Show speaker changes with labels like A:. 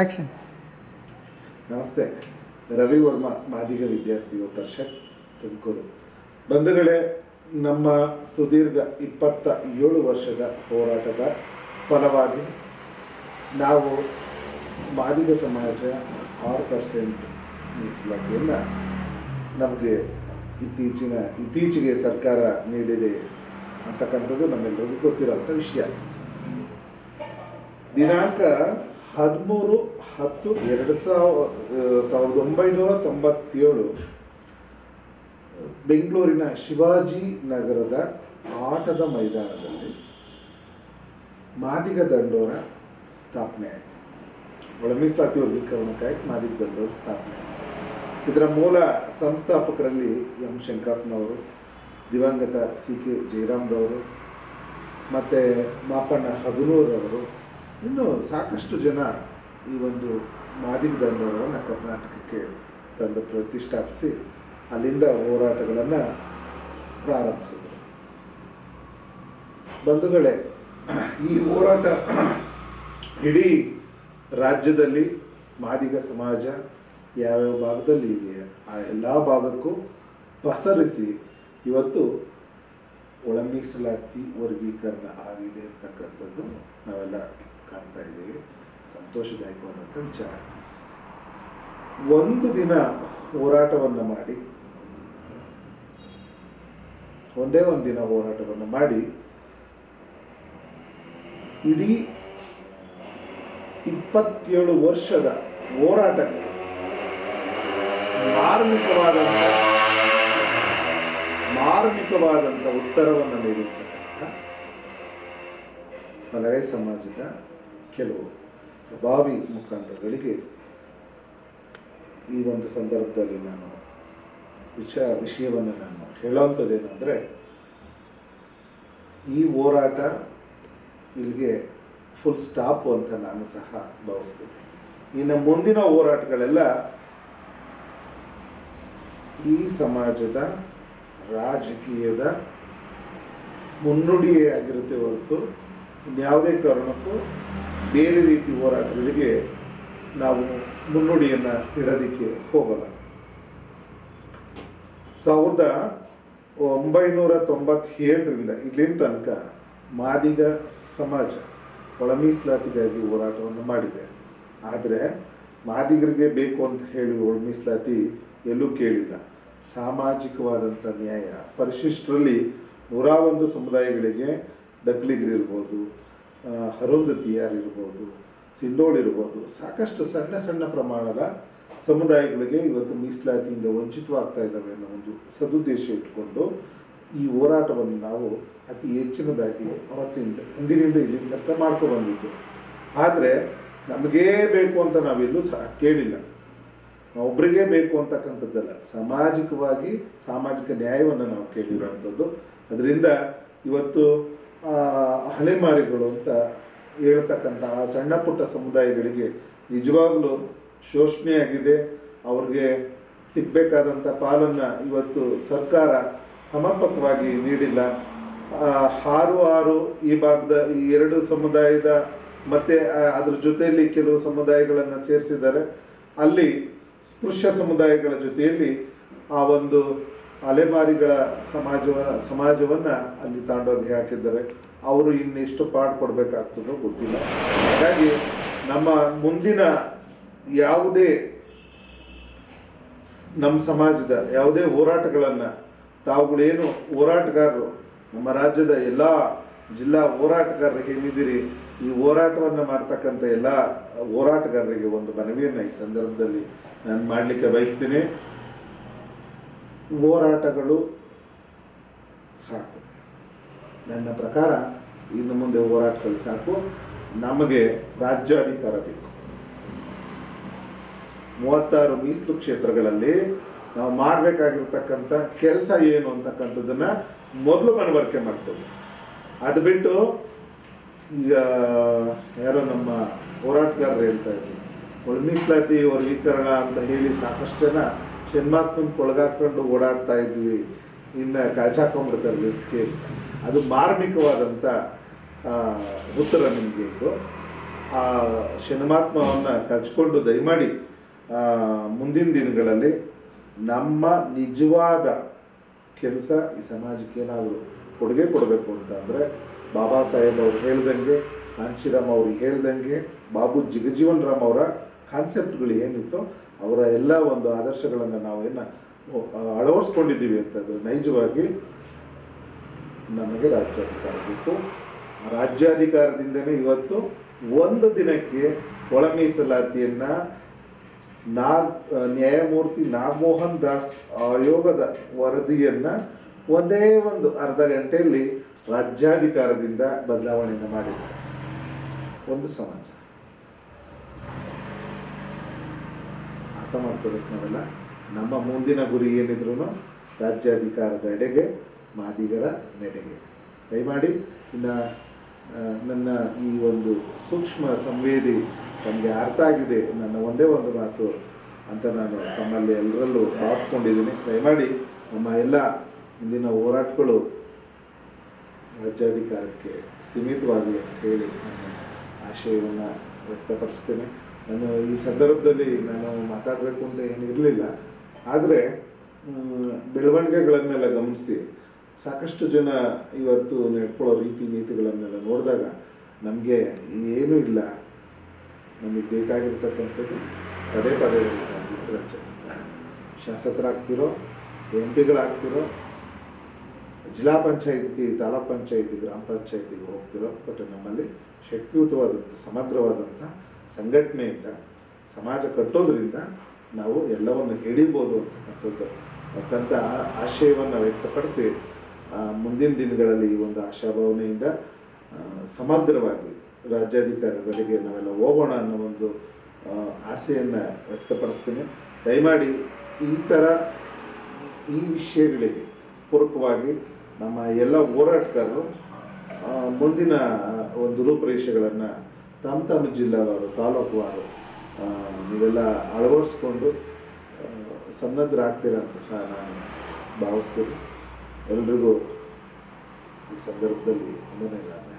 A: Action
B: ನಮಸ್ತೆ. ರವಿ ವರ್ಮ, ಮಾದಿಗ ವಿದ್ಯಾರ್ಥಿ ಪರಿಷತ್, ತುಮಕೂರು. ಬಂಧುಗಳೇ, ನಮ್ಮ ಸುದೀರ್ಘ ಇಪ್ಪತ್ತ ಏಳು ವರ್ಷದ ಹೋರಾಟದ ಫಲವಾಗಿ ನಾವು ಮಾದಿಗ ಸಮಾಜ ಆರು ಪರ್ಸೆಂಟ್ ಮೀಸಲಾತಿಯನ್ನು ನಮಗೆ ಇತ್ತೀಚಿನ, ಇತ್ತೀಚೆಗೆ ಸರ್ಕಾರ ನೀಡಿದೆ ಅಂತಕ್ಕಂಥದ್ದು ನಮ್ಮೆಲ್ಲರಿಗೂ ಗೊತ್ತಿರೋಂಥ ವಿಷಯ. ದಿನಾಂಕ ಹದಿಮೂರು, ಹತ್ತು, ಎರಡು ಸಾವಿರ ಸಾವಿರದ ಒಂಬೈನೂರ ತೊಂಬತ್ತೇಳು. ಬೆಂಗಳೂರಿನ ಶಿವಾಜಿ ನಗರದ ಆಟದ ಮೈದಾನದಲ್ಲಿ ಮಾದಿಗ ದಂಡೋರ ಸ್ಥಾಪನೆ ಆಯಿತು. ಒಳ ಮೀಸಲಾತಿ ವರ್ಗೀಕರಣಕ್ಕಾಗಿ ಮಾದಿಗ ದಂಡೋರ ಸ್ಥಾಪನೆ ಇದರ ಮೂಲ ಸಂಸ್ಥಾಪಕರಲ್ಲಿ ಎಂ ಶಂಕರಪ್ಪನವರು, ದಿವಂಗತ ಸಿ ಕೆ ಜಯರಾಮ್ರವರು, ಮತ್ತು ಮಾಪಣ್ಣ ಹಗನೂರವರು ಇನ್ನು ಸಾಕಷ್ಟು ಜನ ಈ ಒಂದು ಮಾದಿಗ ದಂಡೋರವನ್ನು ಕರ್ನಾಟಕಕ್ಕೆ ತಂದು ಪ್ರತಿಷ್ಠಾಪಿಸಿ ಅಲ್ಲಿಂದ ಹೋರಾಟಗಳನ್ನು ಪ್ರಾರಂಭಿಸಿದರು. ಬಂಧುಗಳೇ, ಈ ಹೋರಾಟ ಇಡೀ ರಾಜ್ಯದಲ್ಲಿ ಮಾದಿಗ ಸಮಾಜ ಯಾವ್ಯಾವ ಭಾಗದಲ್ಲಿ ಇದೆ, ಆ ಎಲ್ಲ ಭಾಗಕ್ಕೂ ಪಸರಿಸಿ ಇವತ್ತು ಒಳ ವರ್ಗೀಕರಣ ಆಗಿದೆ ಅಂತಕ್ಕಂಥದ್ದು ನಾವೆಲ್ಲ ಕಾಣ್ತಾ ಇದ್ದೀವಿ. ಸಂತೋಷದಾಯಕವಾದಂಥ ವಿಚಾರ. ಒಂದು ದಿನ ಹೋರಾಟವನ್ನು ಮಾಡಿ, ಒಂದೇ ಒಂದು ದಿನ ಹೋರಾಟವನ್ನು ಮಾಡಿ, ಇಡೀ ಇಪ್ಪತ್ತೇಳು ವರ್ಷದ ಹೋರಾಟಕ್ಕೆ ಮಾರ್ಮಿಕವಾದಂಥ ಮಾರ್ಮಿಕವಾದಂಥ ಉತ್ತರವನ್ನು ನೀಡಿರ್ತಕ್ಕಂಥ ಪಲವೆ ಸಮಾಜದ ಕೆಲವು ಪ್ರಭಾವಿ ಮುಖಂಡರುಗಳಿಗೆ ಈ ಒಂದು ಸಂದರ್ಭದಲ್ಲಿ ನಾನು ವಿಷಯ ವಿಷಯವನ್ನು ನಾನು ಹೇಳೋಂಥದ್ದೇನೆಂದರೆ ಈ ಹೋರಾಟ ಇಲ್ಲಿಗೆ ಫುಲ್ ಸ್ಟಾಪ್ ಅಂತ ನಾನು ಸಹ ಭಾವಿಸ್ತೀನಿ. ಇನ್ನು ಮುಂದಿನ ಹೋರಾಟಗಳೆಲ್ಲ ಈ ಸಮಾಜದ ರಾಜಕೀಯದ ಮುನ್ನುಡಿಯೇ ಆಗಿರುತ್ತೆ ಹೊರತು ಇನ್ಯಾವುದೇ ಕಾರಣಕ್ಕೂ ಬೇರೆ ರೀತಿ ಹೋರಾಟಗಳಿಗೆ ನಾವು ಮುನ್ನುಡಿಯನ್ನು ಇಡೋದಕ್ಕೆ ಹೋಗಲ್ಲ. ಸಾವಿರದ ಒಂಬೈನೂರ ತೊಂಬತ್ತೇಳರಿಂದ ಇಲ್ಲಿನ ತನಕ ಮಾದಿಗ ಸಮಾಜ ಒಳ ಮೀಸಲಾತಿಗಾಗಿ ಹೋರಾಟವನ್ನು ಮಾಡಿದೆ. ಆದರೆ ಮಾದಿಗರಿಗೆ ಬೇಕು ಅಂತ ಹೇಳಿ ಒಳ ಮೀಸಲಾತಿ ಎಲ್ಲೂ ಕೇಳಿಲ್ಲ. ಸಾಮಾಜಿಕವಾದಂಥ ನ್ಯಾಯ ಪರಿಶಿಷ್ಟರಲ್ಲಿ ನೂರ ಒಂದು ಸಮುದಾಯಗಳಿಗೆ ದಕ್ಲಿಗರಿರ್ಬೋದು ಹರುಂದತಿಯರಿರ್ಬೋದು ಸಿಂಧೋಳಿರ್ಬೋದು ಸಾಕಷ್ಟು ಸಣ್ಣ ಸಣ್ಣ ಪ್ರಮಾಣದ ಸಮುದಾಯಗಳಿಗೆ ಇವತ್ತು ಮೀಸಲಾತಿಯಿಂದ ವಂಚಿತವಾಗ್ತಾ ಇದ್ದಾವೆ ಅನ್ನೋ ಒಂದು ಸದುದ್ದೇಶ ಇಟ್ಕೊಂಡು ಈ ಹೋರಾಟವನ್ನು ನಾವು ಅತಿ ಹೆಚ್ಚಿನದಾಗಿ ಅವತ್ತಿಂದ ಅಂದಿನಿಂದ ಇಲ್ಲಿ ತನಕ ಮಾಡ್ಕೊಬಂದಿದ್ದು ಆದರೆ ನಮಗೇ ಬೇಕು ಅಂತ ನಾವೆಲ್ಲೂ ಸಹ ಕೇಳಿಲ್ಲ. ಒಬ್ಬರಿಗೇ ಬೇಕು ಅಂತಕ್ಕಂಥದ್ದಲ್ಲ, ಸಾಮಾಜಿಕವಾಗಿ ಸಾಮಾಜಿಕ ನ್ಯಾಯವನ್ನು ನಾವು ಕೇಳಿರುವಂಥದ್ದು. ಅದರಿಂದ ಇವತ್ತು ಅಲೆಮಾರಿಗಳು ಅಂತ ಹೇಳ್ತಕ್ಕಂಥ ಆ ಸಣ್ಣ ಪುಟ್ಟ ಸಮುದಾಯಗಳಿಗೆ ನಿಜವಾಗಲೂ ಶೋಷಣೆಯಾಗಿದೆ. ಅವ್ರಿಗೆ ಸಿಗಬೇಕಾದಂಥ ಪಾಲನ್ನು ಇವತ್ತು ಸರ್ಕಾರ ಸಮರ್ಪಕವಾಗಿ ನೀಡಿಲ್ಲ. ಆರು ಆರು ಈ ಭಾಗದ ಈ ಎರಡು ಸಮುದಾಯದ ಮತ್ತೆ ಅದ್ರ ಜೊತೆಯಲ್ಲಿ ಕೆಲವು ಸಮುದಾಯಗಳನ್ನು ಸೇರಿಸಿದ್ದಾರೆ. ಅಲ್ಲಿ ಸ್ಪೃಶ್ಯ ಸಮುದಾಯಗಳ ಜೊತೆಯಲ್ಲಿ ಆ ಒಂದು ಅಲೆಮಾರಿಗಳ ಸಮಾಜವ ಸಮಾಜವನ್ನು ಅಲ್ಲಿ ತಾಂಡೋಗಿ ಹಾಕಿದ್ದಾರೆ. ಅವರು ಇನ್ನೆಷ್ಟು ಪಾಠ ಕೊಡಬೇಕಾಗ್ತದೋ ಗೊತ್ತಿಲ್ಲ. ಹಾಗಾಗಿ ನಮ್ಮ ಮುಂದಿನ ಯಾವುದೇ ನಮ್ಮ ಸಮಾಜದ, ಯಾವುದೇ ಹೋರಾಟಗಳನ್ನು, ತಾವುಗಳೇನು ಹೋರಾಟಗಾರರು, ನಮ್ಮ ರಾಜ್ಯದ ಎಲ್ಲ ಜಿಲ್ಲಾ ಹೋರಾಟಗಾರರಿಗೆ ಏನಿದ್ದೀರಿ ಈ ಹೋರಾಟವನ್ನು ಮಾಡ್ತಕ್ಕಂಥ ಎಲ್ಲ ಹೋರಾಟಗಾರರಿಗೆ ಒಂದು ಮನವಿಯನ್ನು ಈ ಸಂದರ್ಭದಲ್ಲಿ ನಾನು ಮಾಡಲಿಕ್ಕೆ ಬಯಸ್ತೀನಿ. ಹೋರಾಟಗಳು ಸಾಕು. ನನ್ನ ಪ್ರಕಾರ ಇನ್ನು ಮುಂದೆ ಹೋರಾಟಗಳು ಸಾಕು. ನಮಗೆ ರಾಜ್ಯಾಧಿಕಾರ ಬೇಕು. ಮೂವತ್ತಾರು ಮೀಸಲು ಕ್ಷೇತ್ರಗಳಲ್ಲಿ ನಾವು ಮಾಡಬೇಕಾಗಿರ್ತಕ್ಕಂಥ ಕೆಲಸ ಏನು ಅಂತಕ್ಕಂಥದ್ದನ್ನು ಮೊದಲು ಮನವರಿಕೆ ಮಾಡ್ತೇವೆ ಅದು ಬಿಟ್ಟು ಈಗ ಯಾರೋ ನಮ್ಮ ಹೋರಾಟಗಾರರು ಹೇಳ್ತಾ ಇದ್ರು, ಒಳ ಮೀಸಲಾತಿ ವರ್ಗೀಕರಣ ಅಂತ ಹೇಳಿ ಸಾಕಷ್ಟು ಜನ ಜನ್ಮಾತ್ಮನ್ ಕೊಳಗಾಕೊಂಡು ಓಡಾಡ್ತಾ ಇದ್ವಿ ಇನ್ನು ಕಾಚಾಕೊಂಡ್ಬಿಡ್ತಾರೆ ಇದಕ್ಕೆ ಅದು ಮಾರ್ಮಿಕವಾದಂಥ ಉತ್ತರ ನಿಮಗೆ ಇದು. ಆ ಶನಿಮಾತ್ಮವನ್ನು ಕಚ್ಕೊಂಡು ದಯಮಾಡಿ ಮುಂದಿನ ದಿನಗಳಲ್ಲಿ ನಮ್ಮ ನಿಜವಾದ ಕೆಲಸ ಈ ಸಮಾಜಕ್ಕೆ ಏನಾದರೂ ಕೊಡುಗೆ ಕೊಡಬೇಕು ಅಂತ ಅಂದರೆ ಬಾಬಾ ಸಾಹೇಬ್ ಅವ್ರು ಹೇಳ್ದಂಗೆ ಕಾಂಶಿರಾಮ್ ಅವ್ರಿಗೆ ಹೇಳ್ದಂಗೆ, ಬಾಬು ಜಗಜೀವನ್ ರಾಮ್ ಅವರ ಕಾನ್ಸೆಪ್ಟ್ಗಳು ಏನಿತ್ತು ಅವರ ಎಲ್ಲ ಒಂದು ಆದರ್ಶಗಳನ್ನು ನಾವು ಏನು ಅಳವಡಿಸ್ಕೊಂಡಿದ್ದೀವಿ ಅಂತಂದರೆ ನೈಜವಾಗಿ ನಮಗೆ ರಾಜ್ಯಾಧಿಕಾರ ಬೇಕು. ರಾಜ್ಯಾಧಿಕಾರದಿಂದನೇ ಇವತ್ತು ಒಂದು ದಿನಕ್ಕೆ ಒಳ ಮೀಸಲಾತಿಯನ್ನು ನಾಗ್ ನ್ಯಾಯಮೂರ್ತಿ ನಾಗಮೋಹನ್ ದಾಸ್ ಆಯೋಗದ ವರದಿಯನ್ನು ಒಂದೇ ಒಂದು ಅರ್ಧ ಗಂಟೆಯಲ್ಲಿ ರಾಜ್ಯಾಧಿಕಾರದಿಂದ ಬದಲಾವಣೆಯನ್ನು ಮಾಡಿದ್ದಾರೆ. ಒಂದು ಸಮಾಜ ಅರ್ಥ ಮಾಡ್ಕೋಬೇಕು ನಾವೆಲ್ಲ. ನಮ್ಮ ಮುಂದಿನ ಗುರಿ ಏನಿದ್ರು ರಾಜ್ಯಾಧಿಕಾರದ ಎಡೆಗೆ, ಮಾದಿಗರ ನೆಡೆಗೆ. ದಯಮಾಡಿ ಇನ್ನು ನನ್ನ ಈ ಒಂದು ಸೂಕ್ಷ್ಮ ಸಂವೇದಿ ತಮಗೆ ಅರ್ಥ ಆಗಿದೆ. ನನ್ನ ಒಂದೇ ಒಂದು ಮಾತು ಅಂತ ನಾನು ತಮ್ಮಲ್ಲಿ ಎಲ್ಲರಲ್ಲೂ ಭಾವಿಸ್ಕೊಂಡಿದ್ದೀನಿ. ದಯಮಾಡಿ ನಮ್ಮ ಎಲ್ಲ ಮುಂದಿನ ಹೋರಾಟಗಳು ರಾಜ್ಯಾಧಿಕಾರಕ್ಕೆ ಸೀಮಿತವಾಗಿ ಅಂತ ಹೇಳಿ ನನ್ನ ಆಶಯವನ್ನು ವ್ಯಕ್ತಪಡಿಸ್ತೇನೆ. ನಾನು ಈ ಸಂದರ್ಭದಲ್ಲಿ ನಾನು ಮಾತಾಡಬೇಕು ಅಂತ ಏನು ಇರಲಿಲ್ಲ. ಆದರೆ ಬೆಳವಣಿಗೆಗಳನ್ನೆಲ್ಲ ಗಮನಿಸಿ. ಸಾಕಷ್ಟು ಜನ ಇವತ್ತು ನಡ್ಕೊಳ್ಳೋ ರೀತಿ ನೀತಿಗಳನ್ನೆಲ್ಲ ನೋಡಿದಾಗ ನಮಗೆ ಏನೂ ಇಲ್ಲ. ನಮಗೆ ಬೇಕಾಗಿರ್ತಕ್ಕಂಥದ್ದು ಪದೇ ಪದೇ ಶಾಸಕರಾಗ್ತಿರೋ, ಎಂ ಪಿಗಳಾಗ್ತಿರೋ, ಜಿಲ್ಲಾ ಪಂಚಾಯತಿ ತಾಲೂಕು ಪಂಚಾಯತಿ ಗ್ರಾಮ ಪಂಚಾಯತಿಗೆ ಹೋಗ್ತಿರೋ, ಬಟ್ ನಮ್ಮಲ್ಲಿ ಶಕ್ತಿಯುತವಾದಂಥ, ಸಮಗ್ರವಾದಂಥ ಸಂಘಟನೆಯಿಂದ, ಸಮಾಜ ಕಟ್ಟೋದ್ರಿಂದ ನಾವು ಎಲ್ಲವನ್ನು ಹಿಡಿಬೋದು ಅಂತಕ್ಕಂಥದ್ದು. ಅತ್ಯಂತ ಆಶಯವನ್ನು ವ್ಯಕ್ತಪಡಿಸಿ ಮುಂದಿನ ದಿನಗಳಲ್ಲಿ ಈ ಒಂದು ಆಶಾಭಾವನೆಯಿಂದ ಸಮಗ್ರವಾಗಿ ರಾಜ್ಯಾಧಿಕಾರದಲ್ಲಿಗೆ ನಾವೆಲ್ಲ ಹೋಗೋಣ ಅನ್ನೋ ಒಂದು ಆಸೆಯನ್ನು ವ್ಯಕ್ತಪಡಿಸ್ತೀನಿ. ದಯಮಾಡಿ ಈ ಥರ ಈ ವಿಷಯಗಳಿಗೆ ಪೂರಕವಾಗಿ ನಮ್ಮ ಎಲ್ಲ ಹೋರಾಟಗಾರರು ಮುಂದಿನ ಒಂದು ರೂಪರೇಷೆಗಳನ್ನು ತಮ್ಮ ತಮ್ಮ ಜಿಲ್ಲಾವಾರು ತಾಲೂಕುವಾರು ನೀವೆಲ್ಲ ಅಳವಡಿಸ್ಕೊಂಡು ಸನ್ನದ್ಧರಾಗ್ತೀರ ಅಂತ ಸಹ ನಾನು ಭಾವಿಸ್ತೀನಿ. ಎಲ್ರಿಗೂ ಈ ಸಂದರ್ಭದಲ್ಲಿ ವಂದನೆಗಳನ್ನು